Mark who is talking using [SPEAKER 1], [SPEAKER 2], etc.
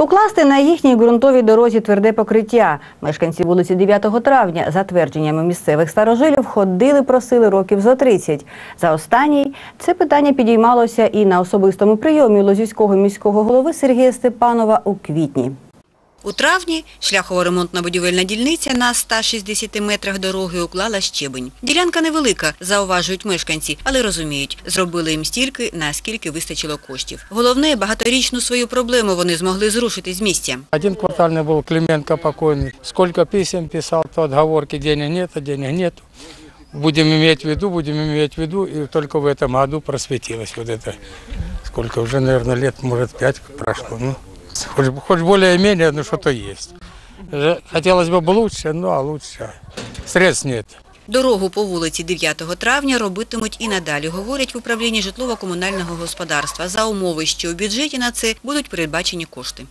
[SPEAKER 1] Укласти на їхній ґрунтовій дорозі тверде покриття. Мешканці вулиці 9 травня, за твердженнями місцевих старожилів, ходили, просили років за 30. За останній це питання підіймалося і на особистому прийомі Лозівського міського голови Сергія Степанова у квітні.
[SPEAKER 2] У травні шляхово-ремонтна будівельна дільниця на 160 метрах дороги уклала щебень. Ділянка невелика, зауважують мешканці, але розуміють, зробили їм стільки, наскільки вистачило коштів. Головне, багаторічну свою проблему вони змогли зрушити з місця.
[SPEAKER 3] Один квартальный был Клименко покойный. Сколько писем писал, то отговорки денег нет, а денег нет. Будем иметь в виду, будем иметь в виду. И только в этом году просветилось вот это. Сколько уже, наверное, лет, может, пять прошло. Ну, хоть, хоть более-менее, но что-то есть. Хотелось бы лучше, ну а лучше. Средств нет.
[SPEAKER 2] Дорогу по вулиці 9 травня робитимуть і надалі, говорять в управлінні житлово-комунального господарства, за умови, що у бюджеті на це будуть передбачені кошти.